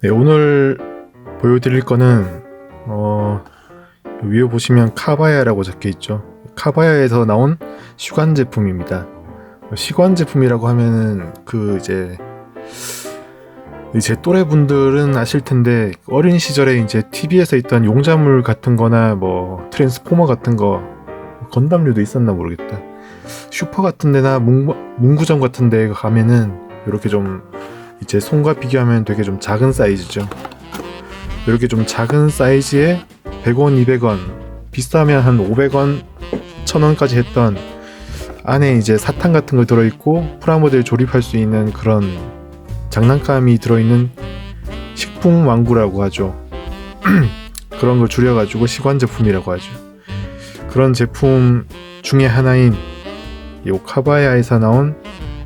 네, 오늘 보여드릴 거는 어, 위에 보시면 카바야라고 적혀 있죠. 카바야에서 나온 시관 제품입니다. 시관 제품이라고 하면은 그 이제 제 또래 분들은 아실 텐데 어린 시절에 이제 TV에서 있던 용자물 같은 거나 뭐 트랜스포머 같은 거 건담류도 있었나 모르겠다. 슈퍼 같은 데나 문구, 문구점 같은 데 가면은 이렇게 좀이 제 손과 비교하면 되게 좀 작은 사이즈죠. 이렇게 좀 작은 사이즈에 100원, 200원, 비싸면 한 500원, 1000원까지 했던 안에 이제 사탕 같은 거 들어있고 프라모델 조립할 수 있는 그런 장난감이 들어있는 식품 왕구라고 하죠. 그런 걸 줄여가지고 시관 제품이라고 하죠. 그런 제품 중에 하나인 이 카바야에서 나온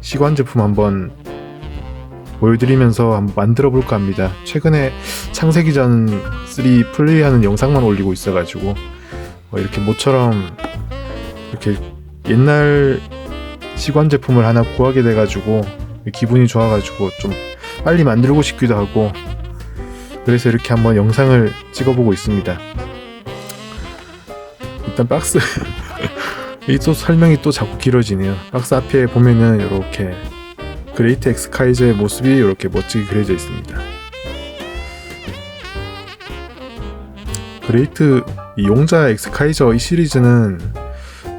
시관 제품 한번 보여드리면서 한번 만들어 볼까 합니다. 최근에 창세기전 3 플레이하는 영상만 올리고 있어가지고 어, 이렇게 모처럼 이렇게 옛날 시관 제품을 하나 구하게 돼가지고 기분이 좋아가지고 좀 빨리 만들고 싶기도 하고 그래서 이렇게 한번 영상을 찍어보고 있습니다. 일단 박스 이 또 설명이 또 자꾸 길어지네요. 박스 앞에 보면은 이렇게 그레이트 엑스카이저의 모습이 이렇게 멋지게 그려져 있습니다. 그레이트 이 용자 엑스카이저 이 시리즈는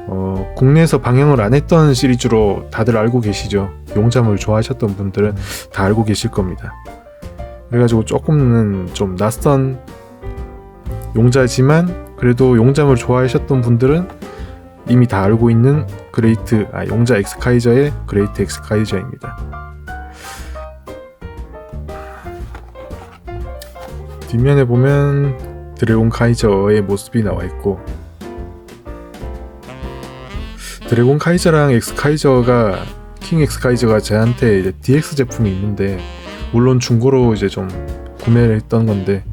어, 국내에서 방영을 안 했던 시리즈로 다들 알고 계시죠. 용자물 좋아하셨던 분들은 다 알고 계실 겁니다. 그래가지고 조금은 좀 낯선 용자지만 그래도 용자물 좋아하셨던 분들은 이미 다 알고 있는 그레이트 아 용자 엑스카이저의 그레이트 엑스카이저입니다. 뒷면에 보면 드래곤 카이저의 모습이 나와 있고 드래곤 카이저랑 엑스카이저가 킹 엑스카이저가 저한테 이제 DX 제품이 있는데 물론 중고로 이제 좀 구매를 했던 건데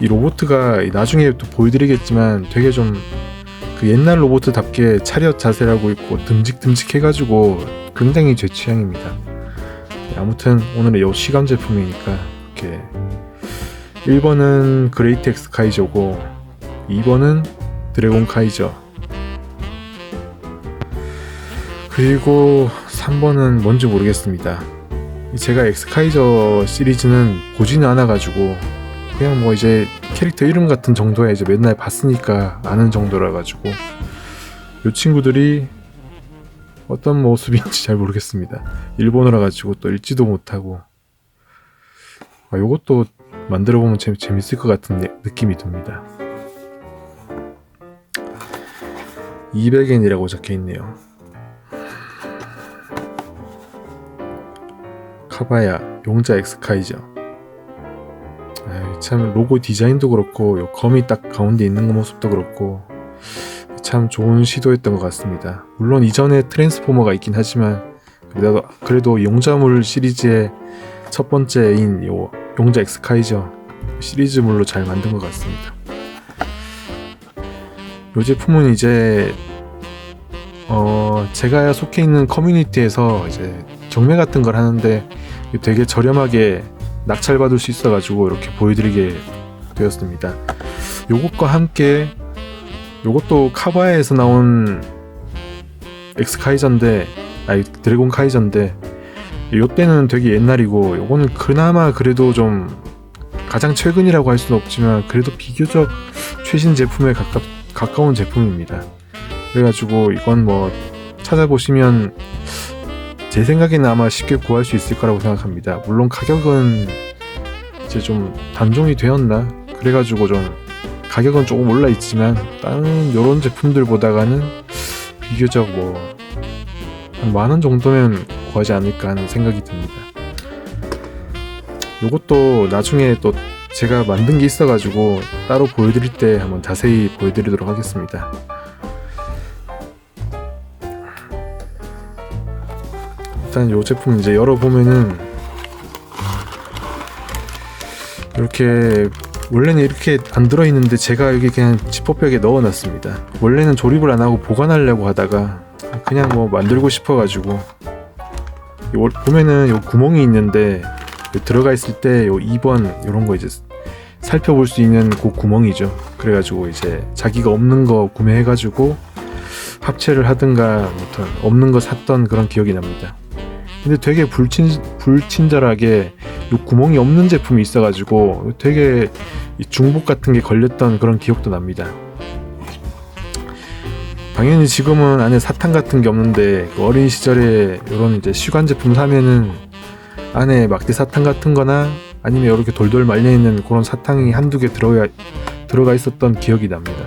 이 로보트가 나중에 또 보여드리겠지만 되게 좀 그 옛날 로보트답게 차렷 자세를 하고 있고 듬직듬직 해가지고 굉장히 제 취향입니다. 아무튼 오늘은 요 시감 제품이니까 이렇게 1번은 그레이트 엑스 카이저고 2번은 드래곤 카이저 그리고 3번은 뭔지 모르겠습니다. 제가 엑스카이저 시리즈는 보지는 않아가지고 그냥 뭐 이제 캐릭터 이름 같은 정도에 이제 맨날 봤으니까 아는 정도라 가지고 이 친구들이 어떤 모습인지 잘 모르겠습니다. 일본어라 가지고 또 읽지도 못하고 아, 요것도 만들어 보면 재밌, 재밌을 것 같은 느- 느낌이 듭니다. 200엔이라고 적혀 있네요. 카바야 용자 엑스카이저 참 로고 디자인도 그렇고 요 검이 딱 가운데 있는 거 모습도 그렇고 참 좋은 시도였던 것 같습니다. 물론 이전에 트랜스포머가 있긴 하지만 그래도, 그래도 용자물 시리즈의 첫 번째인 요 용자 엑스카이저 시리즈물로 잘 만든 것 같습니다. 이 제품은 이제 어 제가 속해 있는 커뮤니티에서 이제 경매 같은 걸 하는데 되게 저렴하게 낙찰받을 수 있어가지고 이렇게 보여드리게 되었습니다. 요것과 함께 요것도 카바에서 나온 엑스 카이저인데 아니 드래곤 카이저인데 요때는 되게 옛날이고 요거는 그나마 그래도 좀 가장 최근이라고 할 수는 없지만 그래도 비교적 최신 제품에 가깝, 가까운 제품입니다. 그래가지고 이건 뭐 찾아보시면 제 생각에는 아마 쉽게 구할 수 있을 거라고 생각합니다. 물론 가격은 이제 좀 단종이 되었나? 그래가지고 좀 가격은 조금 올라 있지만 다른 이런 제품들보다가는 비교적 뭐 한 만 원 정도면 구하지 않을까 하는 생각이 듭니다. 요것도 나중에 또 제가 만든 게 있어가지고 따로 보여드릴 때 한번 자세히 보여드리도록 하겠습니다. 일단 요 제품 이제 열어보면은 이렇게 원래는 이렇게 안 들어있는데 제가 여기 그냥 지퍼백에 넣어놨습니다. 원래는 조립을 안 하고 보관하려고 하다가 그냥 뭐 만들고 싶어가지고 요 보면은 요 구멍이 있는데 들어가 있을 때 요 2번 이런 거 이제 살펴볼 수 있는 그 구멍이죠. 그래가지고 이제 자기가 없는 거 구매해가지고 합체를 하든가 아무튼 없는 거 샀던 그런 기억이 납니다. 근데 되게 불친 불친절하게 요 구멍이 없는 제품이 있어가지고 되게 이 중복 같은 게 걸렸던 그런 기억도 납니다. 당연히 지금은 안에 사탕 같은 게 없는데 그 어린 시절에 이런 이제 시관 제품 사면은 안에 막대 사탕 같은 거나 아니면 이렇게 돌돌 말려 있는 그런 사탕이 한두 개 들어가 들어가 있었던 기억이 납니다.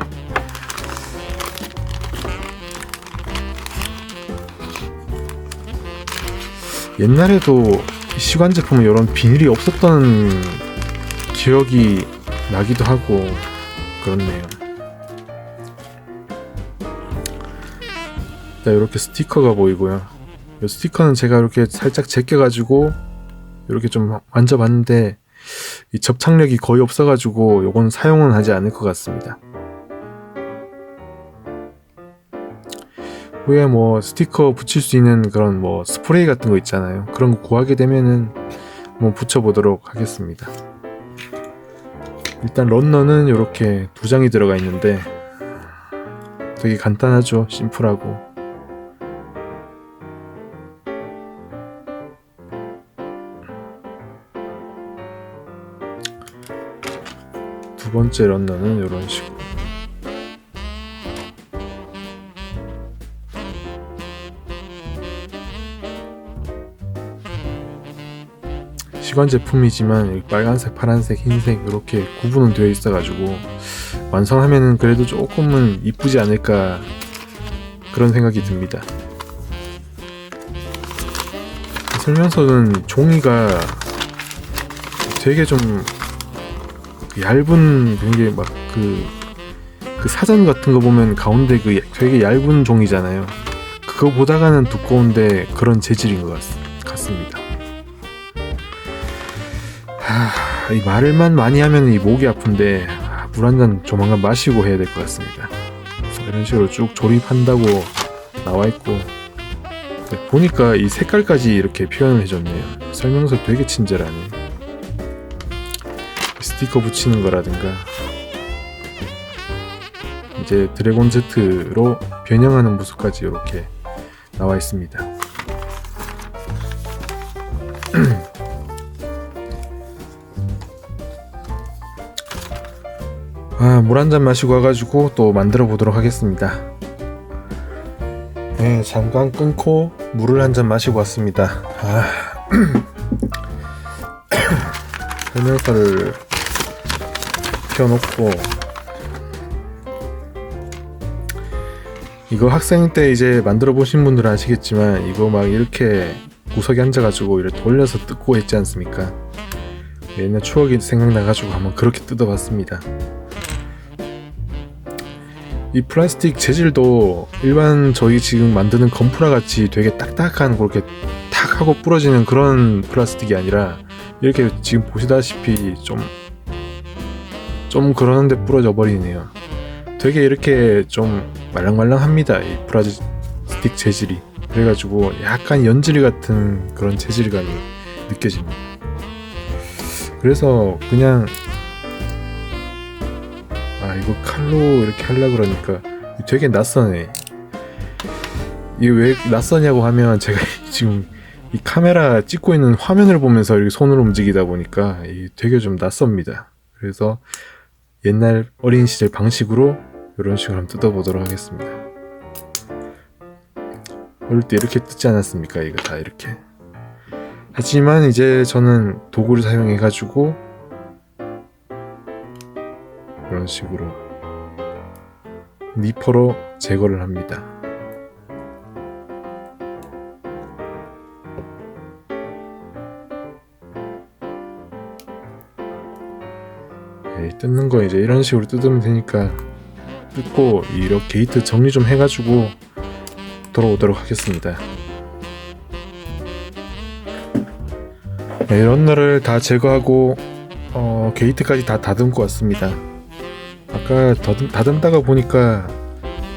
옛날에도 시관 제품은 이런 비닐이 없었던 기억이 나기도 하고 그렇네요. 자, 이렇게 스티커가 보이고요. 이 스티커는 제가 이렇게 살짝 제껴가지고 이렇게 좀 만져봤는데 이 접착력이 거의 없어가지고 요건 사용은 하지 않을 것 같습니다. 후에 뭐 스티커 붙일 수 있는 그런 뭐 스프레이 같은 거 있잖아요. 그런 거 구하게 되면은 뭐 붙여보도록 하겠습니다. 일단 런너는 이렇게 두 장이 들어가 있는데 되게 간단하죠. 심플하고. 두 번째 런너는 이런 식으로. 시관 제품이지만 빨간색, 파란색, 흰색 이렇게 구분은 되어 있어가지고 완성하면은 그래도 조금은 이쁘지 않을까 그런 생각이 듭니다. 설명서는 종이가 되게 좀 얇은 굉장히 막그 그 사전 같은 거 보면 가운데 그 되게 얇은 종이잖아요. 그거 보다가는 두꺼운데 그런 재질인 것 같, 같습니다. 하, 이 말을만 많이 하면 이 목이 아픈데 물 한 잔 조만간 마시고 해야 될 것 같습니다. 이런 식으로 쭉 조립한다고 나와 있고 네, 보니까 이 색깔까지 이렇게 표현을 해줬네요. 설명서 되게 친절하네. 스티커 붙이는 거라든가 이제 드래곤 Z로 변형하는 모습까지 이렇게 나와 있습니다. 아, 물 한 잔 마시고 와가지고 또 만들어 보도록 하겠습니다. 네, 잠깐 끊고 물을 한 잔 마시고 왔습니다. 아, 설명서를 펴놓고 이거 학생 때 이제 만들어 보신 분들은 아시겠지만 이거 막 이렇게 구석에 앉아가지고 이렇게 돌려서 뜯고 했지 않습니까? 옛날 추억이 생각나가지고 한번 그렇게 뜯어봤습니다. 이 플라스틱 재질도 일반 저희 지금 만드는 건프라 같이 되게 딱딱한 그렇게 탁 하고 부러지는 그런 플라스틱이 아니라 이렇게 지금 보시다시피 좀좀 그러는데 부러져 버리네요. 되게 이렇게 좀 말랑말랑합니다. 이 플라스틱 재질이. 그래가지고 약간 연질 같은 그런 재질감이 느껴집니다. 그래서 그냥 아 이거 칼로 이렇게 하려 그러니까 되게 낯서네. 이게 왜 낯서냐고 하면 제가 지금 이 카메라 찍고 있는 화면을 보면서 이렇게 손으로 움직이다 보니까 되게 좀 낯섭니다. 그래서 옛날 어린 시절 방식으로 이런 식으로 한번 뜯어보도록 하겠습니다. 어릴 때 이렇게 뜯지 않았습니까? 이거 다 이렇게. 하지만 이제 저는 도구를 사용해 가지고 이런 식으로 니퍼로 제거를 합니다. 네, 뜯는 거 이제 이런 식으로 뜯으면 되니까 뜯고 이렇게 게이트 정리 좀 해가지고 돌아오도록 하겠습니다. 네, 런너를 다 제거하고 어, 게이트까지 다 다듬고 왔습니다. 아까 다듬, 다듬 다가 보니까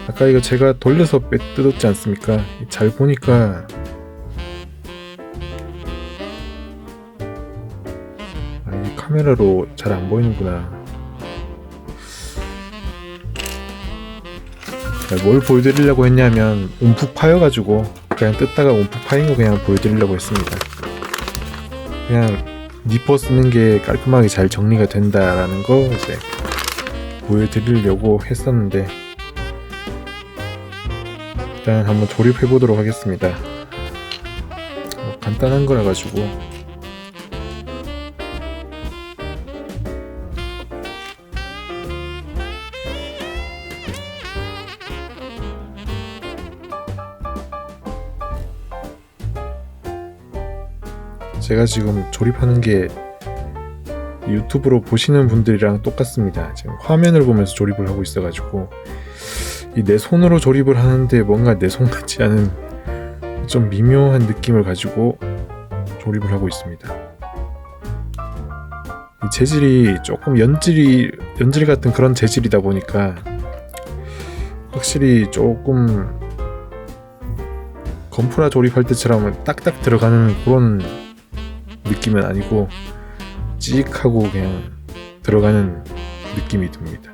아까 이거 제가 돌려서 빼 뜯었지 않습니까? 잘 보니까 카메라로 잘 안 보이는구나. 자, 뭘 보여드리려고 했냐면 움푹 파여가지고 그냥 뜯다가 움푹 파인 거 그냥 보여드리려고 했습니다. 그냥 니퍼 쓰는 게 깔끔하게 잘 정리가 된다라는 거 이제 보여드리려고 했었는데 일단 한번 조립해 보도록 하겠습니다. 뭐 간단한 거라 가지고 제가 지금 조립하는 게 유튜브로 보시는 분들이랑 똑같습니다. 지금 화면을 보면서 조립을 하고 있어가지고 이 내 손으로 조립을 하는데 뭔가 내 손 같지 않은 좀 미묘한 느낌을 가지고 조립을 하고 있습니다. 이 재질이 조금 연질이 연질 같은 그런 재질이다 보니까 확실히 조금 건프라 조립할 때처럼 딱딱 들어가는 그런 느낌은 아니고 찍 하고 그냥 들어가는 느낌이 듭니다.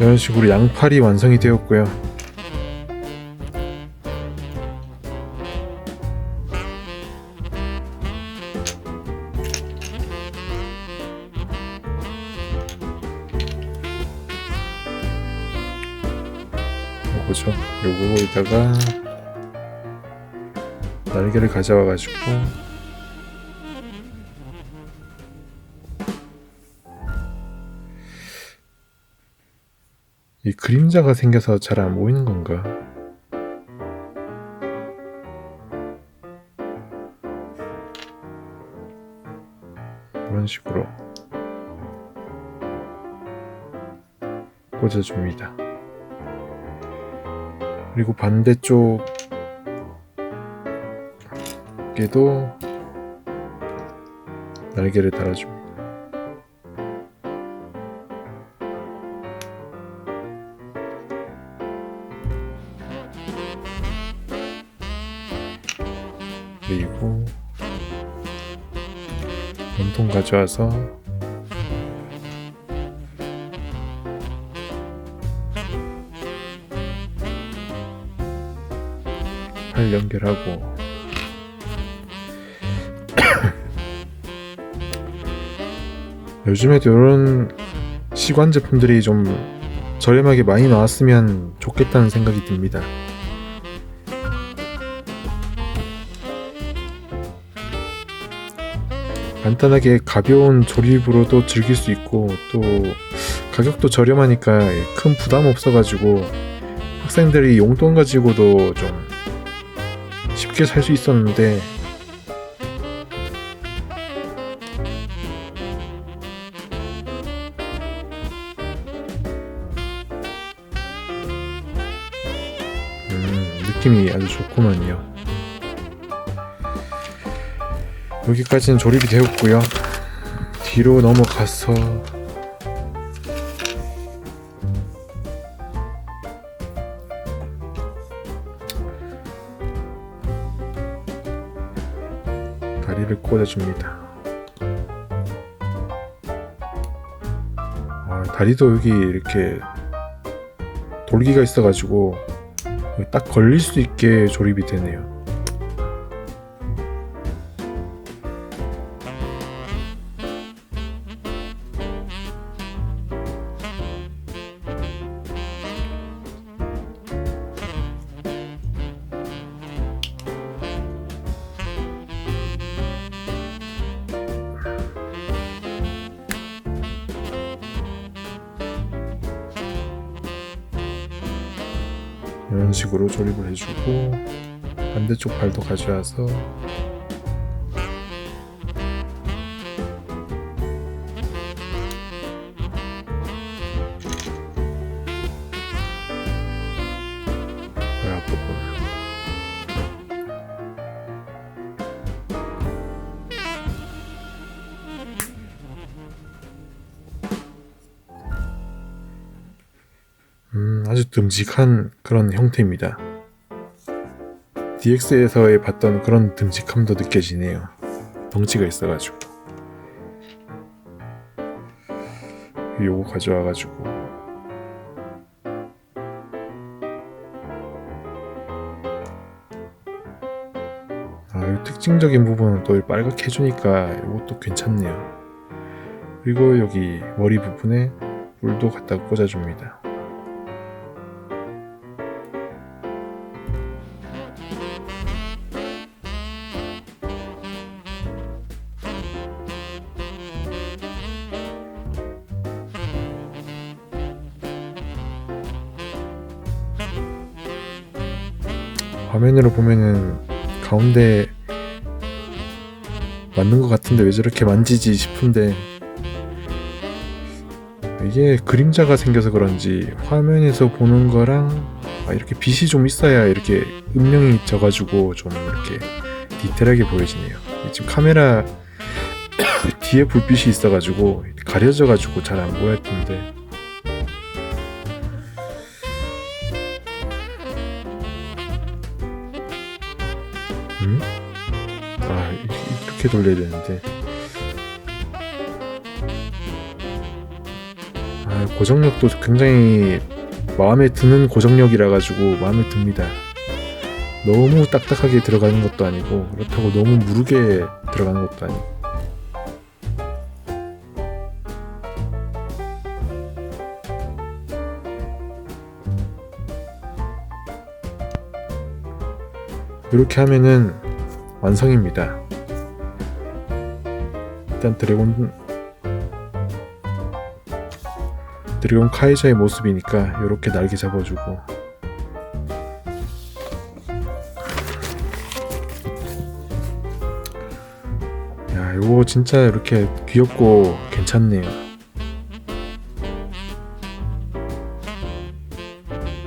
이런 식으로 양팔이 완성이 되었고요. 날개를 가져와 가지고 이 그림자가 생겨서 잘 안 보이는 건가? 이런 식으로 꽂아줍니다. 그리고 반대쪽 에도 날개를 달아줍니다. 그리고 원통 가져와서 팔 연결하고 요즘에도 이런 시관 제품들이 좀 저렴하게 많이 나왔으면 좋겠다는 생각이 듭니다. 간단하게 가벼운 조립으로도 즐길 수 있고 또 가격도 저렴하니까 큰 부담 없어가지고 학생들이 용돈 가지고도 좀 쉽게 살 수 있었는데 느낌이 아주 좋구만요. 여기까지는 조립이 되었고요. 뒤로 넘어가서 다리를 꽂아줍니다. 아, 다리도 여기 이렇게 돌기가 있어가지고 딱 걸릴 수 있게 조립이 되네요. 가져주고 반대쪽 발도 가져와서 음, 아주 듬직한 그런 형태입니다. DX에서의 봤던 그런 듬직함도 느껴지네요. 덩치가 있어가지고. 요거 가져와가지고. 아, 이 특징적인 부분은 또 빨갛게 해주니까 이것도 괜찮네요. 그리고 여기 머리 부분에 뿔도 갖다 꽂아줍니다. 화면으로 보면은 가운데 맞는 것 같은데 왜 저렇게 만지지 싶은데 이게 그림자가 생겨서 그런지 화면에서 보는 거랑 아, 이렇게 빛이 좀 있어야 이렇게 음영이 져가지고 좀 이렇게 디테일하게 보여지네요. 지금 카메라 뒤에 불빛이 있어가지고 가려져가지고 잘 안 보였던데 음? 아 이- 이렇게 돌려야 되는데. 아 고정력도 굉장히 마음에 드는 고정력이라 가지고 마음에 듭니다. 너무 딱딱하게 들어가는 것도 아니고 그렇다고 너무 무르게 들어가는 것도 아니고 이렇게 하면은 완성입니다. 일단 드래곤 드래곤 카이저의 모습이니까 이렇게 날개 잡아주고 야 이거 진짜 이렇게 귀엽고 괜찮네요.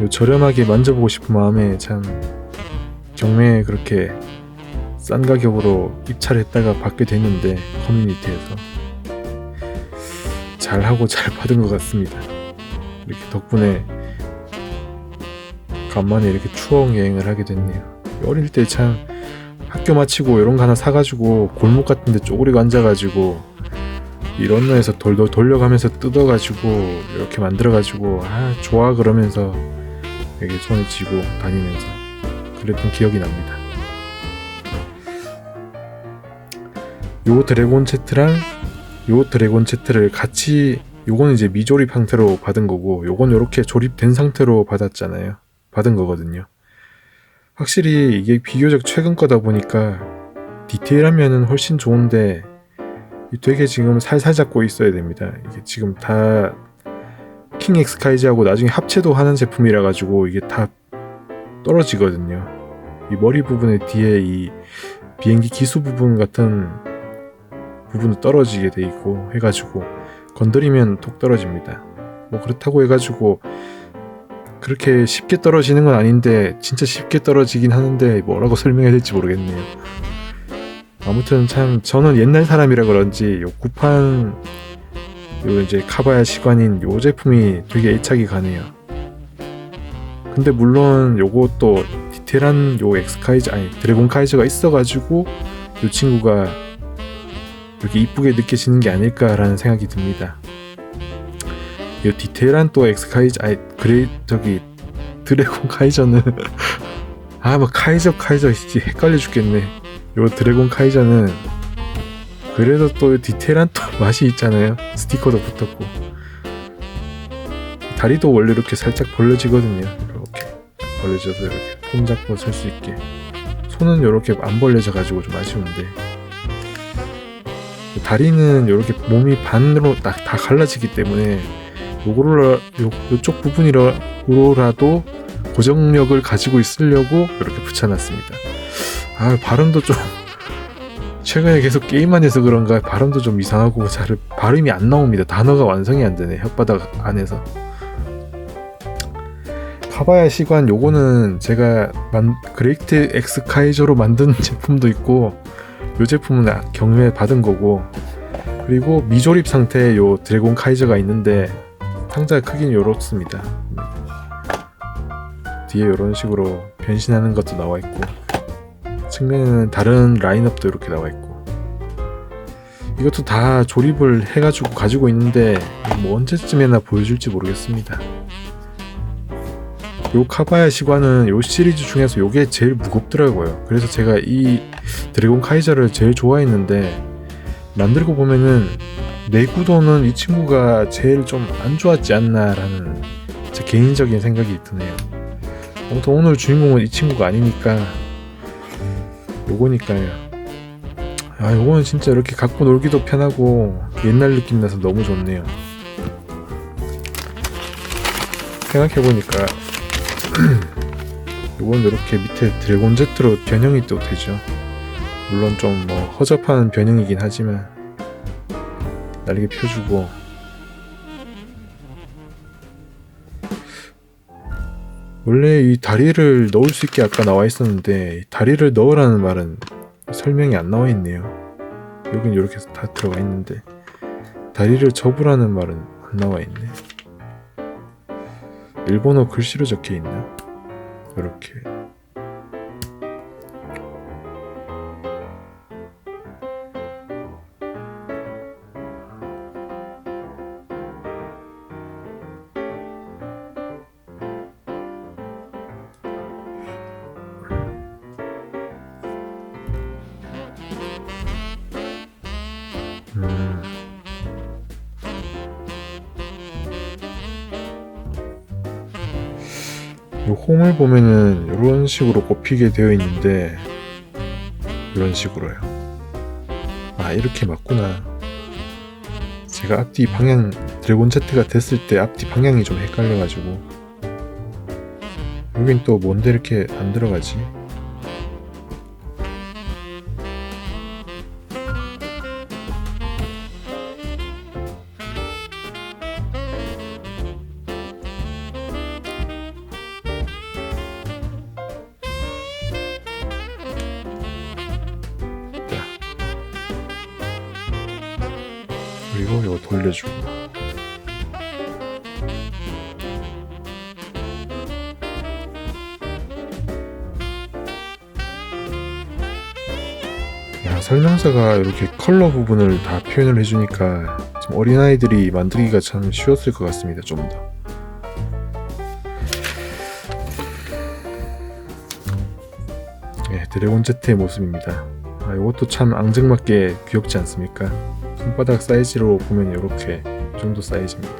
요 저렴하게 만져보고 싶은 마음에 참 경매에 그렇게 싼 가격으로 입찰했다가 받게 됐는데 커뮤니티에서 잘하고 잘 받은 것 같습니다. 이렇게 덕분에 간만에 이렇게 추억 여행을 하게 됐네요. 어릴 때 참 학교 마치고 이런 거 하나 사가지고 골목 같은 데 쪼그리고 앉아가지고 이런 놈에서 돌돌 돌려가면서 뜯어가지고 이렇게 만들어가지고 아 좋아 그러면서 이렇게 손에 쥐고 다니면서 그랬던 기억이 납니다. 요 드래곤 채트랑 요 드래곤 채트를 같이 요거는 이제 미조립 상태로 받은 거고 요건 요렇게 조립된 상태로 받았잖아요. 받은 거거든요. 확실히 이게 비교적 최근 거다 보니까 디테일하면은 훨씬 좋은데 이 되게 지금 살살 잡고 있어야 됩니다. 이게 지금 다 킹 엑스카이즈하고 나중에 합체도 하는 제품이라 가지고 이게 다 떨어지거든요. 이 머리 부분에 뒤에 이 비행기 기수 부분 같은 부분도 떨어지게 돼 있고 해가지고 건드리면 톡 떨어집니다. 뭐 그렇다고 해가지고 그렇게 쉽게 떨어지는 건 아닌데 진짜 쉽게 떨어지긴 하는데 뭐라고 설명해야 될지 모르겠네요. 아무튼 참 저는 옛날 사람이라 그런지 요 구판 요 이제 카바야 시관인 요 제품이 되게 애착이 가네요. 근데 물론 요것도 디테일한 요 엑스카이저 아니 드래곤 카이저가 있어가지고 요 친구가 이렇게 이쁘게 느껴지는 게 아닐까라는 생각이 듭니다. 이 디테일한 또 엑스카이저 아니 그레이 저기 드래곤 카이저는 아 뭐 카이저 카이저 이제 헷갈려 죽겠네. 요 드래곤 카이저는 그래도 또 디테일한 또 맛이 있잖아요. 스티커도 붙었고 다리도 원래 이렇게 살짝 벌려지거든요. 벌려져서 이렇게 폼 잡고 설 수 있게 손은 이렇게 안 벌려져 가지고 좀 아쉬운데 다리는 이렇게 몸이 반으로 딱다 갈라지기 때문에 요거를 요, 요쪽 부분이라도 고정력을 가지고 있으려고 이렇게 붙여놨습니다. 아 발음도 좀 최근에 계속 게임만 해서 그런가 발음도 좀 이상하고 잘 발음이 안 나옵니다. 단어가 완성이 안 되네 혓바닥 안에서. 카바야 시관 요거는 제가 만, 그레이트 엑스 카이저로 만든 제품도 있고 요 제품은 아- 경매 받은 거고 그리고 미조립 상태의 요 드래곤 카이저가 있는데 상자 크기는 요렇습니다. 뒤에 이런 식으로 변신하는 것도 나와 있고 측면에는 다른 라인업도 이렇게 나와 있고 이것도 다 조립을 해가지고 가지고 있는데 뭐 언제쯤에나 보여줄지 모르겠습니다. 요 카바야 시관은 요 시리즈 중에서 요게 제일 무겁더라고요. 그래서 제가 이 드래곤 카이저를 제일 좋아했는데 만들고 보면은 내구도는 이 친구가 제일 좀 안 좋았지 않나라는 제 개인적인 생각이 드네요. 아무튼 오늘 주인공은 이 친구가 아니니까 요거니까요. 아 요거는 진짜 이렇게 갖고 놀기도 편하고 옛날 느낌 나서 너무 좋네요. 생각해보니까 요건 이렇게 밑에 드래곤 제트로 변형이 또 되죠. 물론 좀 뭐 허접한 변형이긴 하지만 날개 펴주고 원래 이 다리를 넣을 수 있게 아까 나와 있었는데 이 다리를 넣으라는 말은 설명이 안 나와 있네요. 여긴 이렇게 다 들어가 있는데 다리를 접으라는 말은 안 나와 있네. 일본어 글씨로 적혀 있나? 이렇게 홈을 보면은 이런 식으로 꼽히게 되어 있는데 이런 식으로요. 아 이렇게 맞구나. 제가 앞뒤 방향 드래곤 제트가 됐을 때 앞뒤 방향이 좀 헷갈려 가지고 여긴 또 뭔데 이렇게 안 들어가지? 그리고 이거 돌려주고 야 설명서가 이렇게 컬러 부분을 다 표현을 해주니까 좀 어린아이들이 만들기가 참 쉬웠을 것 같습니다 좀 더. 네, 드래곤 제트의 모습입니다. 아, 이것도 참 앙증맞게 귀엽지 않습니까? 손바닥 사이즈로 보면 이렇게 이 정도 사이즈입니다.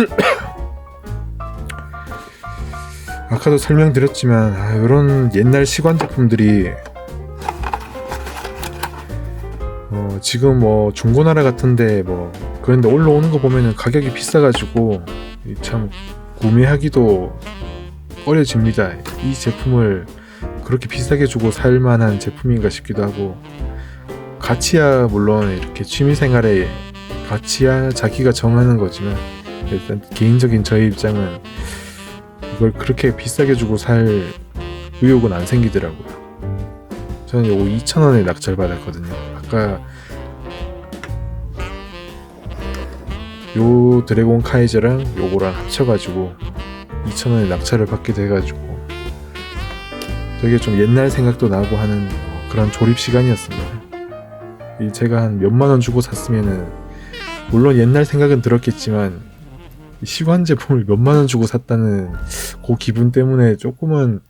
아까도 설명드렸지만 아, 이런 옛날 시관 제품들이 어, 지금 뭐 중고나라 같은데 뭐 그런데 올라오는 거 보면은 가격이 비싸가지고 이참 구매하기도 어려집니다. 이 제품을 그렇게 비싸게 주고 살 만한 제품인가 싶기도 하고 가치야 물론 이렇게 취미생활에 가치야 자기가 정하는 거지만 일단 개인적인 저의 입장은 이걸 그렇게 비싸게 주고 살 의욕은 안 생기더라고요. 저는 요거 2,000원에 낙찰 받았거든요. 아까 요 드래곤 카이저랑 요거랑 합쳐가지고 2,000원에 낙찰을 받게 돼가지고 되게 좀 옛날 생각도 나고 하는 뭐 그런 조립 시간이었습니다. 이 제가 한 몇만 원 주고 샀으면은 물론 옛날 생각은 들었겠지만 이 시관 제품을 몇만 원 주고 샀다는 그 기분 때문에 조금은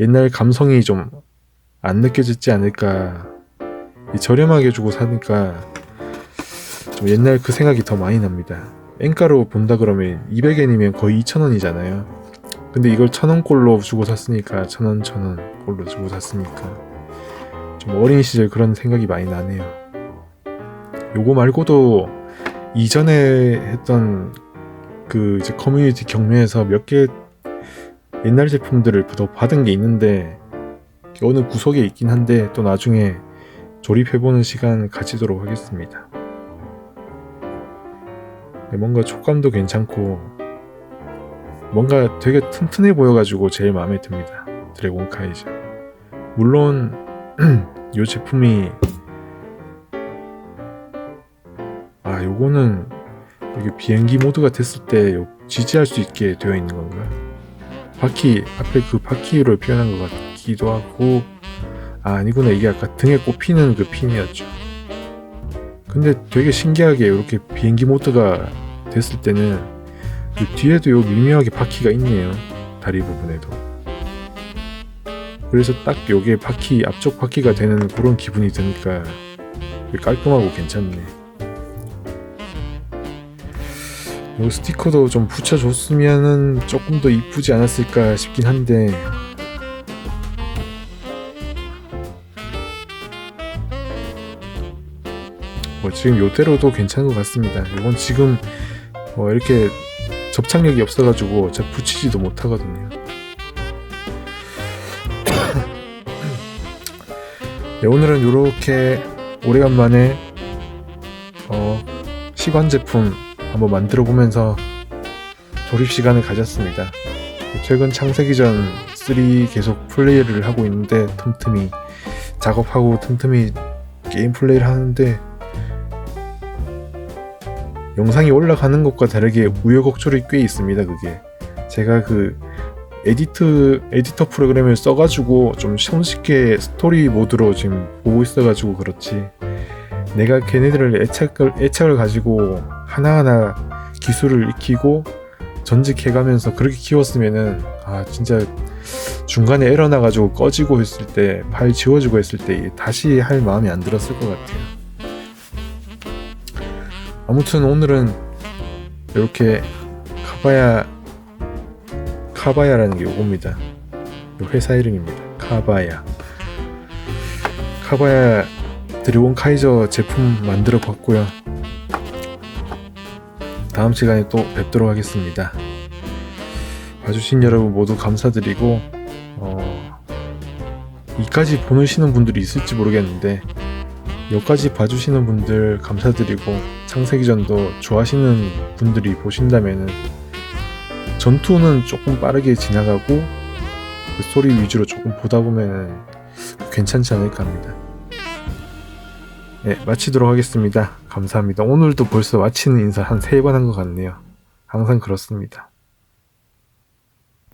옛날 감성이 좀 안 느껴졌지 않을까. 이 저렴하게 주고 사니까 좀 옛날 그 생각이 더 많이 납니다. 엔가로 본다 그러면 200엔이면 거의 2,000원이잖아요. 근데 이걸 1,000원꼴로 주고 샀으니까 1,000원, 1,000원 꼴로 주고 샀으니까 좀 어린 시절 그런 생각이 많이 나네요. 요거 말고도 이전에 했던 그 이제 커뮤니티 경매에서 몇 개 옛날 제품들을 더 받은 게 있는데 어느 구석에 있긴 한데 또 나중에 조립해보는 시간 가지도록 하겠습니다. 네, 뭔가 촉감도 괜찮고 뭔가 되게 튼튼해 보여가지고 제일 마음에 듭니다. 드래곤 카이저. 물론 이 제품이 아 요거는 이게 비행기 모드가 됐을 때 요- 지지할 수 있게 되어 있는 건가? 바퀴 앞에 그 바퀴를 표현한 것 같기도 하고 아 아니구나 이게 아까 등에 꼽히는 그 핀이었죠. 근데 되게 신기하게 이렇게 비행기 모드가 됐을 때는 그 뒤에도 요 미묘하게 바퀴가 있네요. 다리 부분에도. 그래서 딱 요게 바퀴 앞쪽 바퀴가 되는 그런 기분이 드니까 깔끔하고 괜찮네. 요 스티커도 좀 붙여줬으면은 조금 더 이쁘지 않았을까 싶긴 한데 뭐 지금 요대로도 괜찮은 것 같습니다. 이건 지금 뭐 이렇게 접착력이 없어가지고 잘 붙이지도 못하거든요. 네, 오늘은 이렇게 오래간만에 어, 시관 제품 한번 만들어 보면서 조립 시간을 가졌습니다. 최근 창세기 전 3 계속 플레이를 하고 있는데 틈틈이 작업하고 틈틈이 게임 플레이를 하는데 영상이 올라가는 것과 다르게 우여곡절이 꽤 있습니다. 그게 제가 그 에디트 에디터 프로그램을 써가지고 좀 손쉽게 스토리 모드로 지금 보고 있어가지고 그렇지. 내가 걔네들을 애착을 애착을 가지고 하나하나 기술을 익히고 전직해가면서 그렇게 키웠으면은 아 진짜 중간에 에러 나가지고 꺼지고 했을 때 파일 지워지고 했을 때 다시 할 마음이 안 들었을 것 같아요. 아무튼 오늘은 이렇게 카바야 카바야라는 게 요겁니다. 요 회사 이름입니다. 카바야. 카바야 드래곤 카이저 제품 만들어 봤고요. 다음 시간에 또 뵙도록 하겠습니다. 봐주신 여러분 모두 감사드리고 어, 이까지 보시는 분들이 있을지 모르겠는데 여기까지 봐주시는 분들 감사드리고 창세기전도 좋아하시는 분들이 보신다면은 전투는 조금 빠르게 지나가고 그 소리 위주로 조금 보다 보면은 괜찮지 않을까 합니다. 네, 마치도록 하겠습니다. 감사합니다. 오늘도 벌써 마치는 인사 한 세 번 한 것 같네요. 항상 그렇습니다.